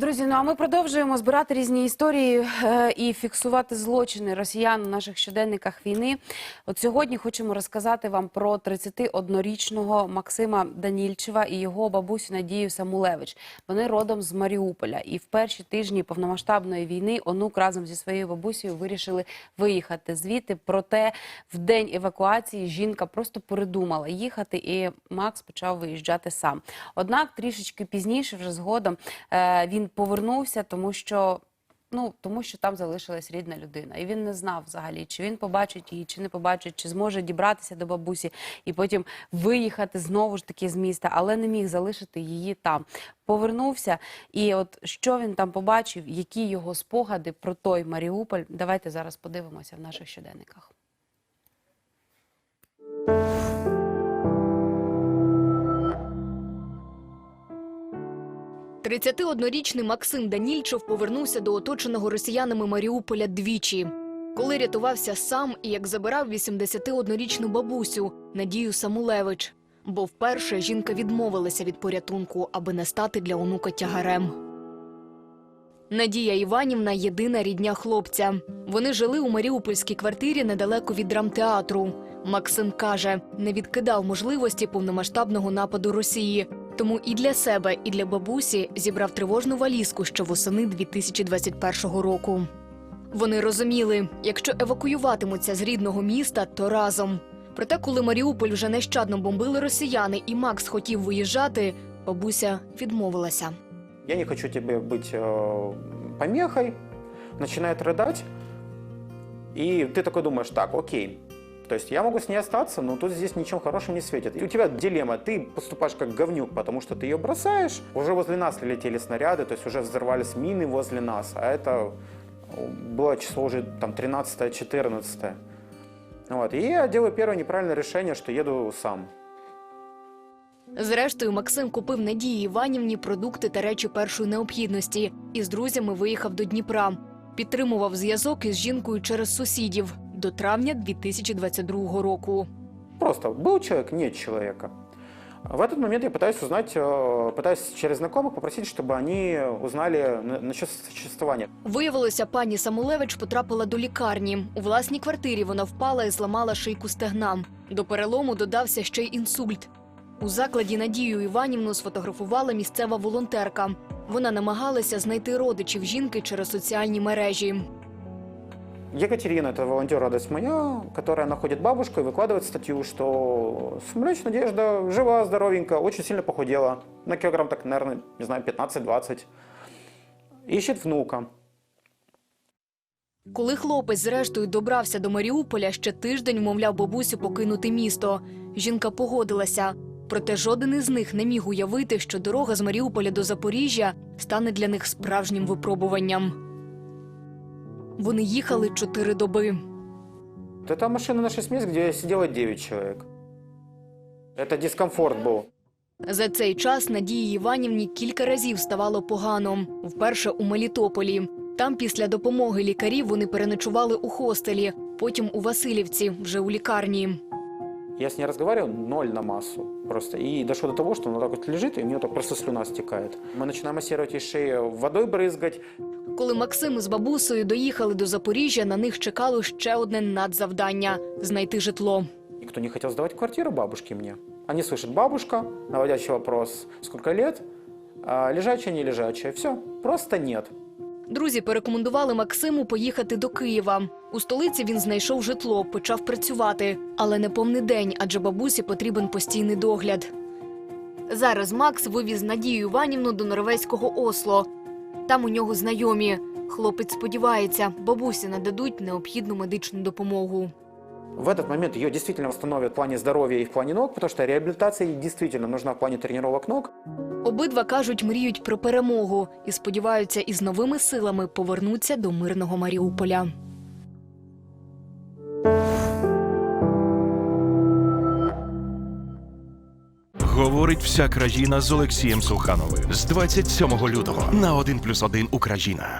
Друзі, ну а ми продовжуємо збирати різні історії е, і фіксувати злочини росіян у наших щоденниках війни. От сьогодні хочемо розказати вам про 31-річного Максима Данільчева і його бабусю Надію Самулевич. Вони родом з Маріуполя. І в перші тижні повномасштабної війни онук разом зі своєю бабусею вирішили виїхати звідти. Проте в день евакуації жінка просто передумала їхати, і Макс почав виїжджати сам. Однак трішечки пізніше, вже згодом, е, він повернувся, тому що. Ну, тому що там залишилась рідна людина, і він не знав взагалі, чи він побачить її, чи не побачить, чи зможе дібратися до бабусі і потім виїхати знову ж таки з міста, але не міг залишити її там. Повернувся, і от що він там побачив, які його спогади про той Маріуполь. Давайте зараз подивимося в наших щоденниках. – 31-річний Максим Данільчев повернувся до оточеного росіянами Маріуполя двічі. Коли рятувався сам і як забирав 81-річну бабусю Надію Самулевич. Бо вперше жінка відмовилася від порятунку, аби не стати для онука тягарем. Надія Іванівна єдина рідня хлопця. Вони жили у маріупольській квартирі недалеко від драмтеатру. Максим каже, не відкидав можливості повномасштабного нападу Росії. Тому і для себе, і для бабусі зібрав тривожну валізку ще восени 2021 року. Вони розуміли, якщо евакуюватимуться з рідного міста, то разом. Проте, коли Маріуполь вже нещадно бомбили росіяни, і Макс хотів виїжджати, бабуся відмовилася. Я не хочу тебе быть э, помехой, начинает рыдать, и ты такой думаешь, так, окей, то есть я могу с ней остаться, но тут здесь ничем хорошим не светит. И у тебя дилемма, ты поступаешь как говнюк, потому что ты ее бросаешь, уже возле нас прилетели снаряды, то есть уже взорвались мины возле нас, а это было число уже там 13-14. Вот. И я делаю первое неправильное решение, что еду сам. Зрештою, Максим купив Надії Іванівні продукти та речі першої необхідності і з друзями виїхав до Дніпра. Підтримував зв'язок із жінкою через сусідів до травня 2022 року. Просто был человек, нет человека. В этот момент я пытаюсь узнать, э, пытаюсь через знакомых попросить, чтобы они узнали на- насчет существования. Виявилося, пані Самулевич потрапила до лікарні. У власній квартирі вона впала і зламала шийку стегна. До перелому додався ще й інсульт. У закладі Надію Іванівну сфотографувала місцева волонтерка. Вона намагалася знайти родичів жінки через соціальні мережі. Екатерина, это волонтер «Радость моя», которая находит бабушку и выкладывает статью, что Смолечь Надежда жива, здоровенькая, очень сильно похудела. На килограмм так, наверное, не знаю, 15-20. Ищет внука. Коли хлопець зрештою добрався до Маріуполя, ще тиждень вмовляв бабусю покинути місто. Жінка погодилася. Проте жоден із них не міг уявити, що дорога з Маріуполя до Запоріжжя стане для них справжнім випробуванням. Вони їхали чотири доби. Это машина на 6 мест, где сидело 9 человек. Это дискомфорт был. За цей час Надії Іванівні кілька разів ставало погано. Вперше у Мелітополі. Там, після допомоги лікарів, вони переночували у хостелі, потім у Васильівці, вже у лікарні. Я с ней разговаривал, ноль на массу просто. И дошло до того, что она так вот лежит, и у нее так просто слюна стекает. Мы начинаем массировать ей шею, водой брызгать. Коли Максим з бабусею доїхали до Запоріжжя, на них чекало ще одне надзавдання знайти житло. Никто не хотел сдавать квартиру бабушке мне. Они слышат бабушка, наводящий вопрос, сколько лет, а, лежачая, не лежачая. Все, просто нет. Друзі порекомендували Максиму поїхати до Києва. У столиці він знайшов житло, почав працювати, але не повний день, адже бабусі потрібен постійний догляд. Зараз Макс вивіз Надію Іванівну до норвезького Осло. Там у нього знайомі. Хлопець сподівається, бабусі нададуть необхідну медичну допомогу. В этот момент ее действительно восстановят в плане здоровья и в плане ног, потому что реабилитация ей действительно нужна в плане тренировок ног. Обидва кажуть, мріють про перемогу і сподіваються, із новими силами повернуться до мирного Маріуполя. Говорить вся країна з Олексієм Сухановим з 27 лютого на 1+,1 Україна.